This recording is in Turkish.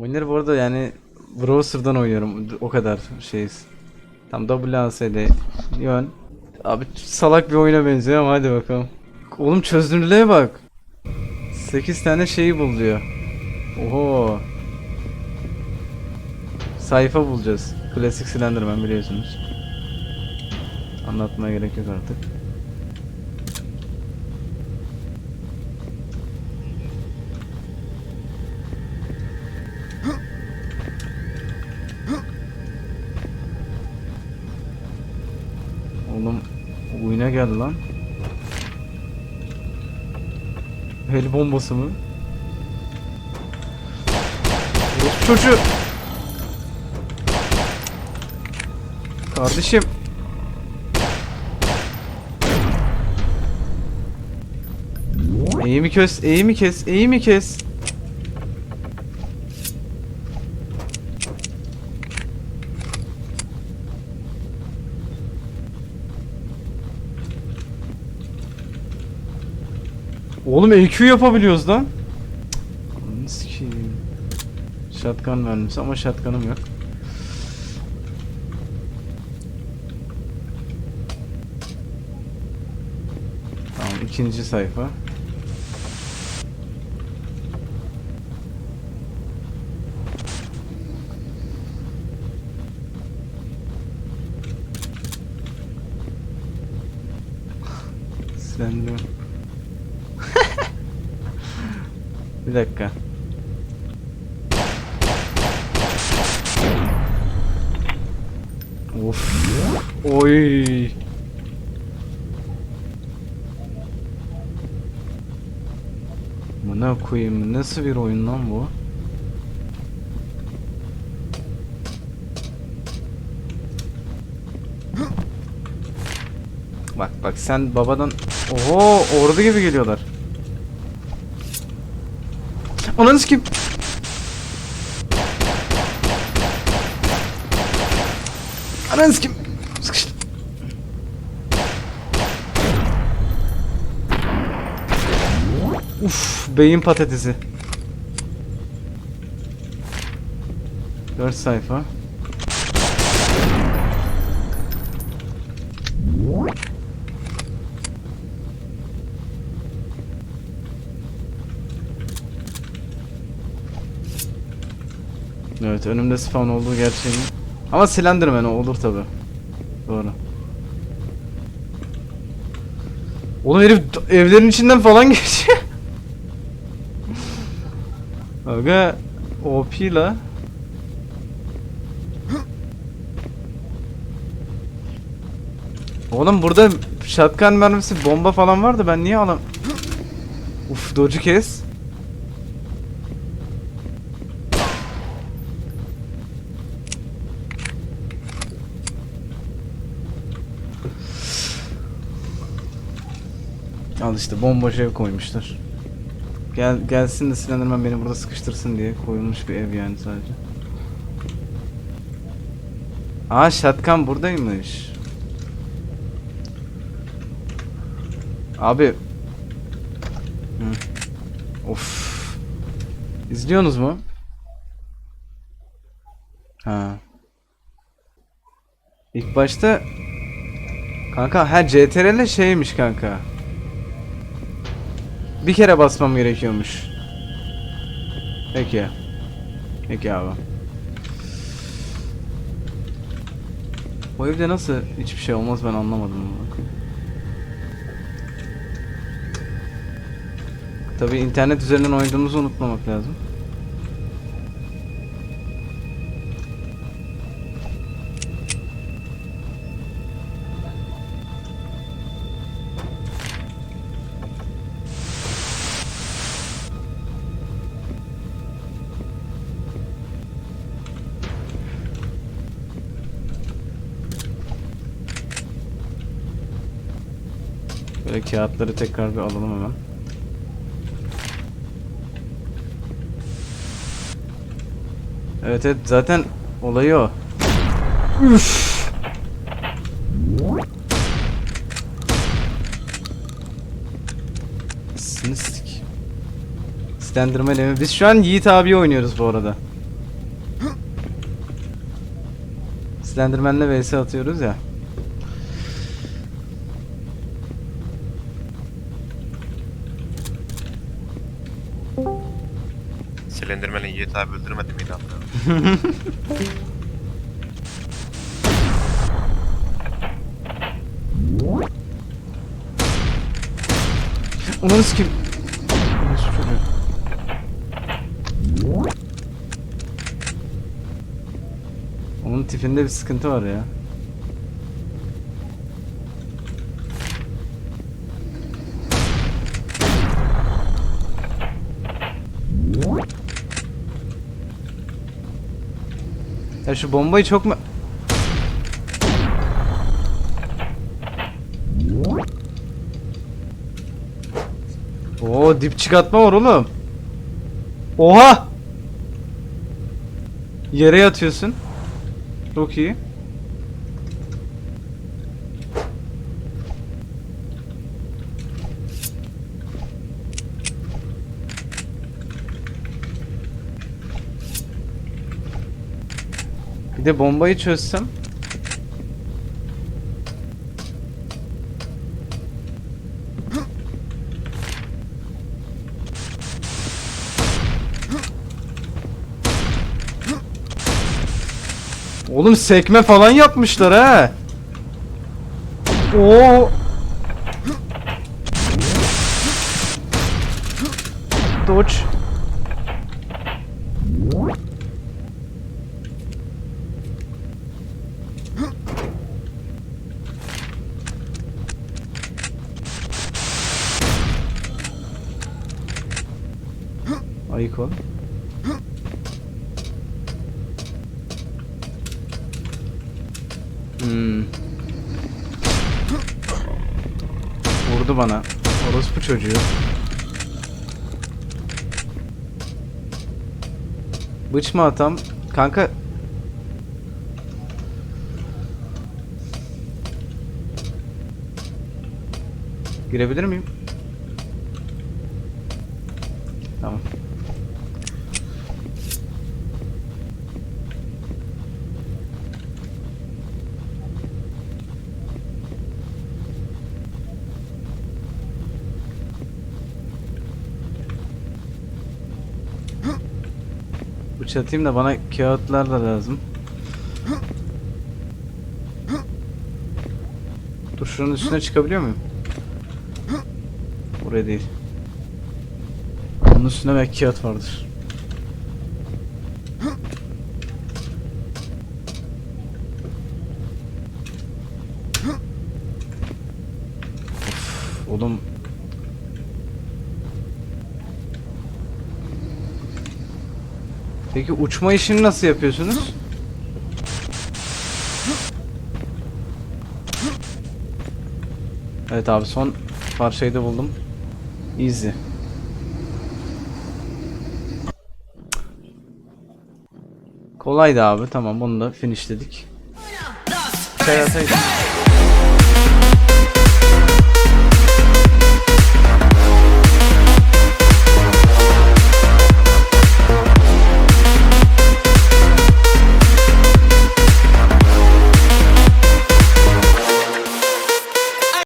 Oyunları bu arada yani browser'dan oynuyorum. O kadar şeyiz. Tam WASD yön. Abi salak bir oyuna benziyor ama hadi bakalım. Oğlum çözünürlüğe bak. 8 tane şeyi bul diyor. Oho. Sayfa bulacağız. Klasik Slenderman biliyorsunuz. Anlatmaya gerek yok artık. Geldi lan. El bombası mı? Çocuğu. Kardeşim. Eğimi kes, eğimi kes, eğimi kes. Oğlum EQ yapabiliyoruz lan. Sikeyim. Shotgun mermisi ama shotgun'ım yok. Tamam ikinci sayfa. Slender. Bir dakika. Of. Oy. Buna koyayım. Nasıl bir oyun lan bu? Bak bak sen babadan Oho ordu gibi geliyorlar. Ananı kim? Ananı kim? Sıkıştım. Uf, beyin patatesi. 4 sayfa. Evet önümde spawn olduğu gerçeğini. Ama Slenderman olur tabi. Doğru. Oğlum herif evlerin içinden falan geçiyor. Aga OP la. Oğlum burada shotgun mermisi bomba falan vardı ben niye alam... Uf dodge'u kes. Al işte bomboş ev koymuşlar. Gel gelsin de Slenderman beni burada sıkıştırsın diye koyulmuş bir ev yani sadece. Aa şatkan buradaymış. Abi. Of. İzliyorsunuz mu? Ha. İlk başta Kanka ha CTRL şeymiş kanka. Bir kere basmam gerekiyormuş. Peki. Peki abi. Bu evde nasıl hiçbir şey olmaz ben anlamadım. Bakın. Tabi internet üzerinden oynadığımızı unutmamak lazım. Şöyle kağıtları tekrar bir alalım hemen. Evet evet zaten olayı o. Üf. Sinistik. Slenderman evi. Biz şu an Yiğit abi oynuyoruz bu arada. Slenderman'le vs atıyoruz ya. Yiğit abi öldürmedi miydi abi? Onu kim? Nasıl çocuğu? Onun tipinde bir sıkıntı var ya. Ya şu bombayı çok mu... Oo dipçik atma var oğlum. Oha! Yere yatıyorsun. Çok iyi. Bir de bombayı çözsem. Oğlum sekme falan yapmışlar ha. Oo. Dodge. Ayık ol. Hmm. Vurdu bana. Orospu çocuğu. Bıç mı atam? Kanka Girebilir miyim? Tamam. Bıç atayım da bana kağıtlar da lazım. Dur şunun üstüne çıkabiliyor muyum? Buraya değil. Onun üstünde belki kağıt vardır. Of, oğlum Peki uçma işini nasıl yapıyorsunuz? Evet abi son parçayı da buldum. Easy. Kolaydı abi tamam bunu da finishledik. Atayım.